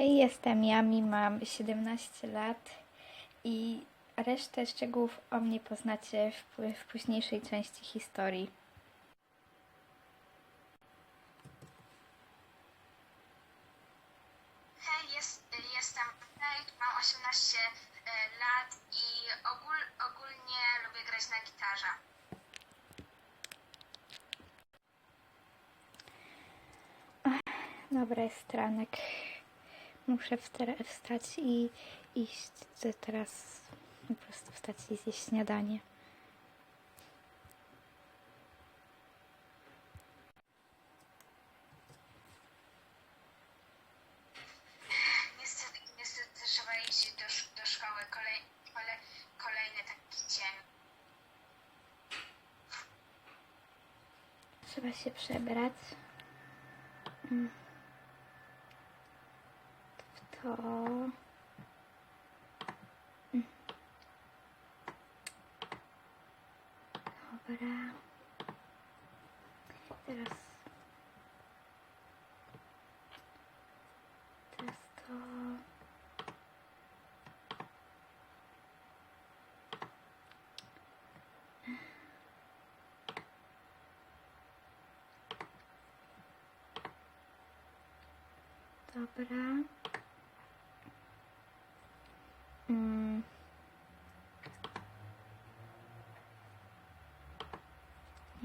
Jestem Jami, mam 17 lat i resztę szczegółów o mnie poznacie w, w późniejszej części historii. Hej, jest, jestem Kate, mam 18 e, lat i ogól, ogólnie lubię grać na gitarze. Dobra, jest ranek. Muszę wstać i iść te- teraz po prostu wstać i zjeść śniadanie. Niestety, niestety trzeba iść do, sz- do szkoły. Kolej, kole, kolejny taki dzień. Trzeba się przebrać. Mm. To. Dobra. Teraz. Teraz to. Dobra.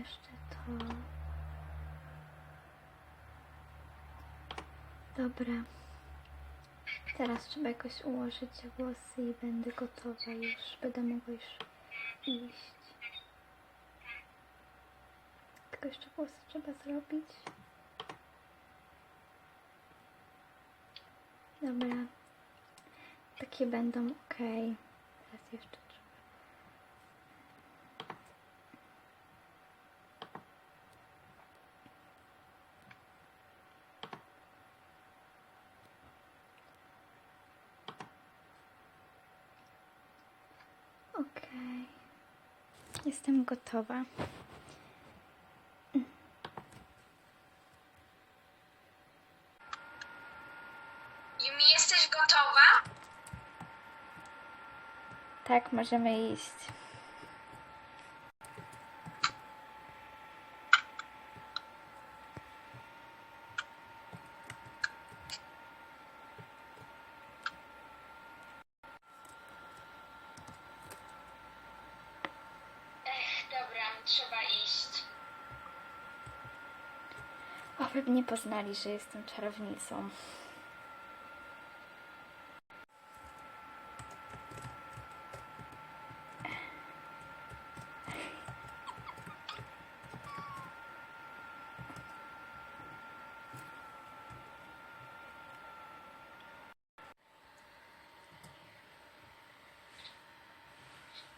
Jeszcze to. Dobra. Teraz trzeba jakoś ułożyć włosy i będę gotowa już. Będę mogła już iść. Tylko jeszcze włosy trzeba zrobić. Dobra. Takie będą ok. Teraz jeszcze trzeba. Ok. Jestem gotowa. Yumi, jesteś gotowa? Tak, możemy iść. Ech, dobra, trzeba iść. O, pewnie poznali, że jestem czarownicą.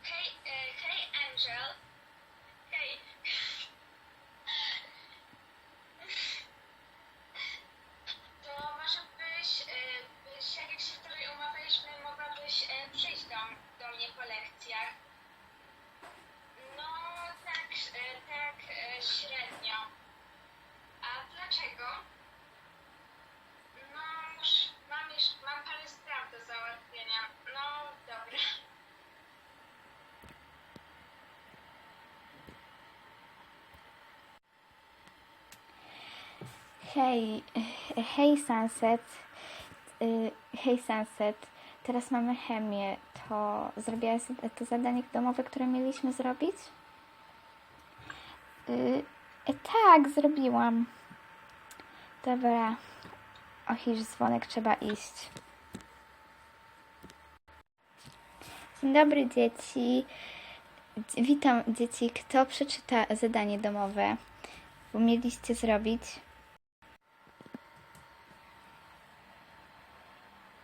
Hej, e, hej Angel. Hej. To może byś, e, byś, jak się wczoraj umawialiśmy, mogłabyś e, przyjść do, do mnie po lekcjach? No, tak, e, tak e, średnio. A dlaczego? No, mus- mam, jeszcze, mam parę spraw do załatwienia. No, dobra. Hej, hej Sunset. Y, Hej Sunset. Teraz mamy chemię. To zrobiłaś to zadanie domowe, które mieliśmy zrobić? Y, e, tak, zrobiłam. Dobra. Och, już dzwonek, trzeba iść. Dzień dobry dzieci. Dzie- Witam dzieci. Kto przeczyta zadanie domowe? Bo mieliście zrobić.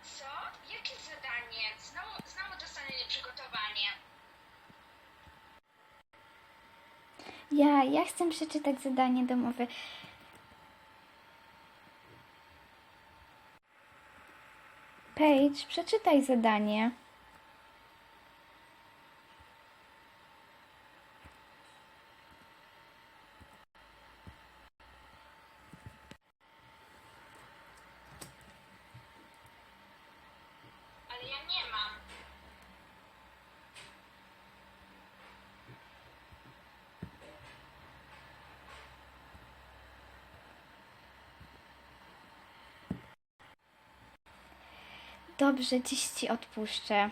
Co? Jakie zadanie? Znowu, znowu dostanę nieprzygotowanie. Ja, ja chcę przeczytać zadanie domowe. Paige, przeczytaj zadanie. nie mam. Dobrze, dziś ci odpuszczę.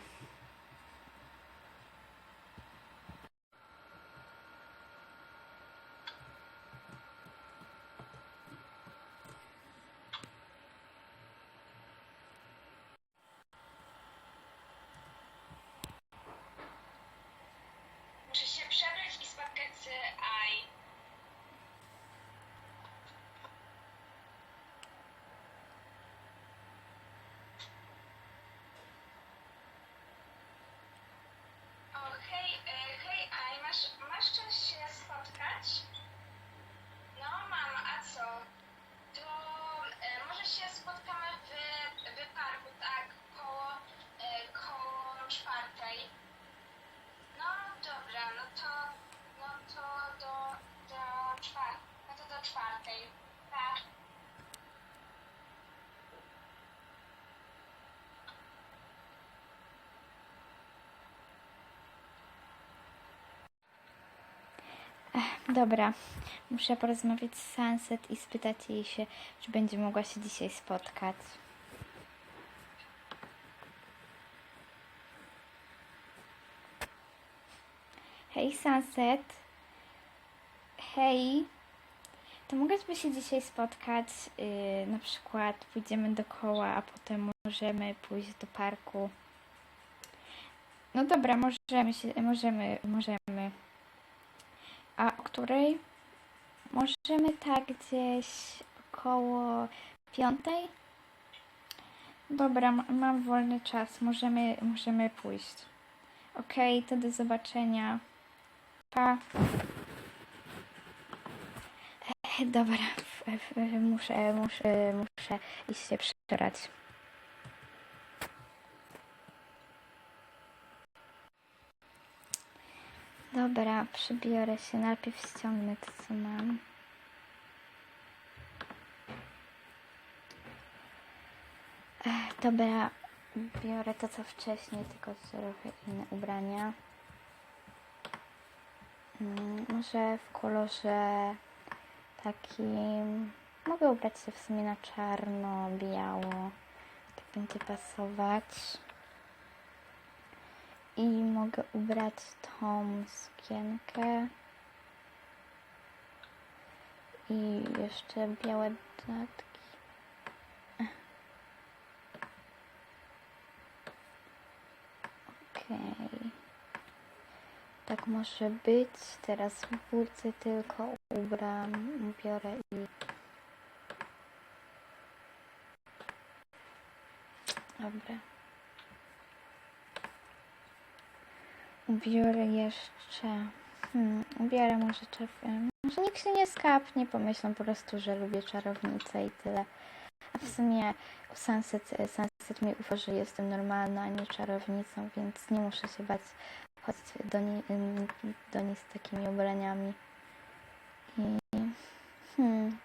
Dobra, muszę porozmawiać z Sunset i spytać jej się, czy będzie mogła się dzisiaj spotkać. Hej Sunset. Hej. To mogłyśmy się dzisiaj spotkać, yy, na przykład pójdziemy do koła, a potem możemy pójść do parku. No dobra, możemy się, możemy, możemy. A o której? Możemy tak gdzieś około piątej? Dobra, ma- mam wolny czas, możemy, możemy pójść. Okej, to do zobaczenia. Pa. E, Dobra, muszę, muszę, muszę iść się przebrać. Dobra, przybiorę się. Najpierw ściągnę to, co mam. Ech, dobra, biorę to, co wcześniej, tylko trochę inne ubrania. Mm, może w kolorze takim... Mogę ubrać się w sumie na czarno, biało. To będzie pasować. I mogę ubrać tą sukienkę. I jeszcze białe dodatki. Okej. Tak może być. Teraz buty tylko ubram, ubiorę i... Dobra. Ubiorę jeszcze. Hmm, ubiorę może czerwień. Może nikt się nie skapnie, pomyślą po prostu, że lubię czarownicę i tyle. A w sumie Sunset, Sunset mi ufa, że jestem normalna, a nie czarownicą, więc nie muszę się bać chodzić do, niej, do niej z takimi ubraniami. I hmm,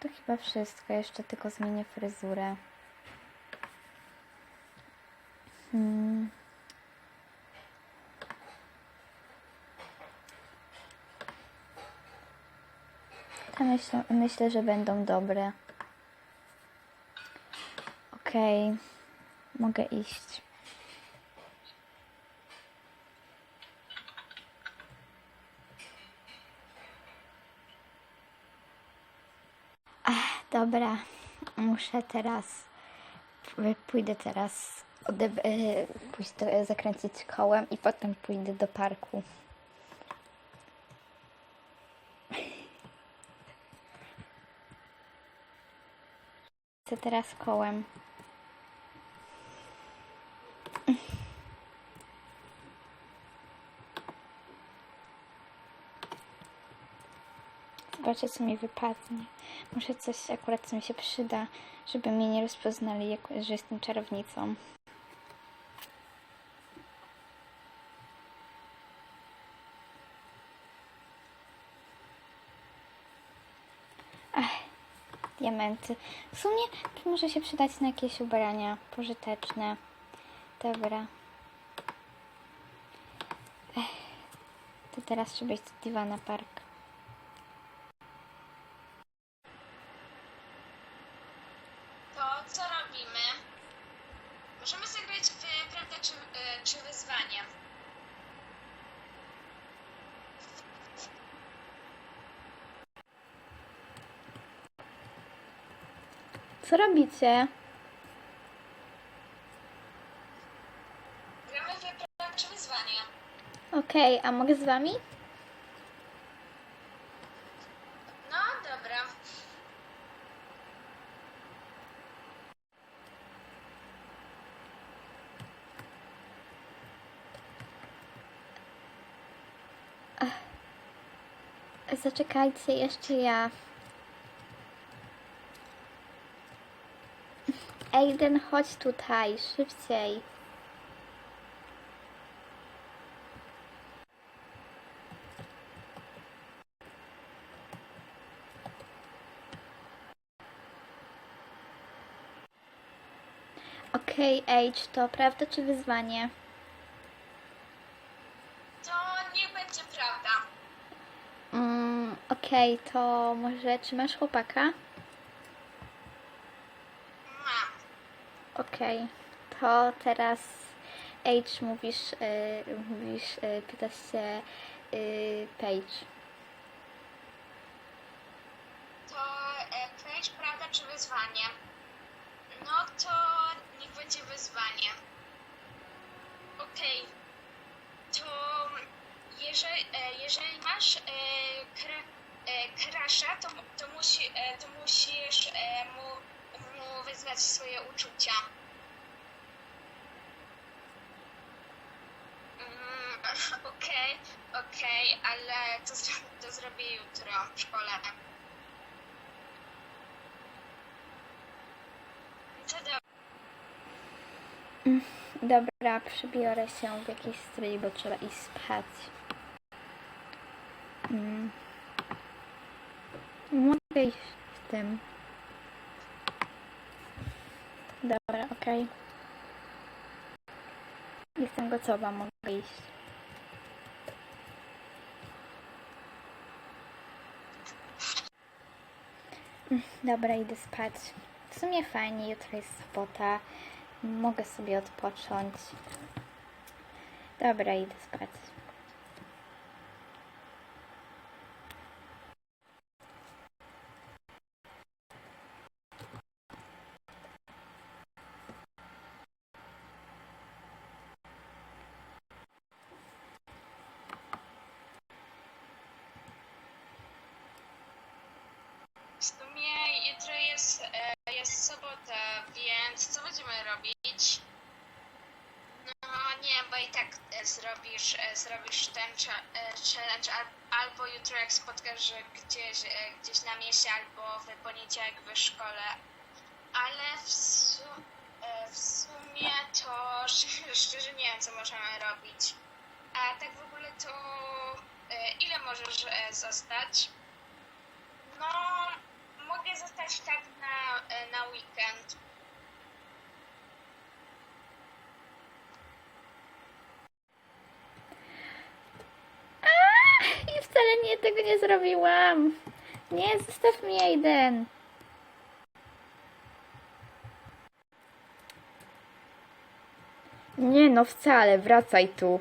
to chyba wszystko. Jeszcze tylko zmienię fryzurę. Hmm. To myślę, myślę, że będą dobre. Okej, mogę iść. Ach, dobra, muszę teraz. Pójdę teraz odeb- do, zakręcić kołem i potem pójdę do parku. Chcę teraz kołem. Zobaczę, co mi wypadnie. Muszę coś akurat, co mi się przyda, żeby mnie nie rozpoznali, że jestem czarownicą. Ach, diamenty. W sumie to może się przydać na jakieś ubrania pożyteczne. Dobra. Ech. To teraz trzeba iść do Diwana Park. To co robimy? Możemy zagrać w prawda czy, e, czy wyzwanie. Co robicie? Gramy w czy wyzwanie. Okej, a mogę z wami? No dobra. Zaczekajcie, jeszcze ja. Aiden, chodź tutaj, szybciej. Okej, Age, to prawda czy wyzwanie? To niech będzie prawda. Mm, Okej, to może czy masz chłopaka? Mam. Okej, to teraz Age mówisz, y, mówisz, y, pytasz się y, Paige. To e, płeć prawda czy wyzwanie? No to niech będzie wyzwanie. Okej. To jeżeli, e, jeżeli masz e, e, krasza, to, to, musi, e, to musisz e, mu, mu wyznać swoje uczucia. Mm, Okej, okej, ale to, zro- to zrobię jutro w szkole. Co do... Dobra, przebiorę się w jakiś strój, bo trzeba iść spać. Mm. Mogę iść w tym. Dobra, okej. Jestem gotowa, mogę iść. Mm, Dobra, idę spać. W sumie fajnie, jutro jest sobota. Mogę sobie odpocząć. Dobra, idę spać. W jutro jest, e, jest sobota, więc co będziemy robić? No nie, bo i tak e, zrobisz, e, zrobisz ten e, challenge al- albo jutro jak spotkasz że gdzieś, gdzieś na mieście, albo w poniedziałek w szkole. Ale w, su- w sumie to szczerze, nie wiem, co możemy robić. A tak w ogóle to ile możesz zostać? Zostać tak na, e, na weekend. I wcale nie tego nie zrobiłam. Nie, zostaw mnie, Aiden. Nie no, wcale, wracaj tu.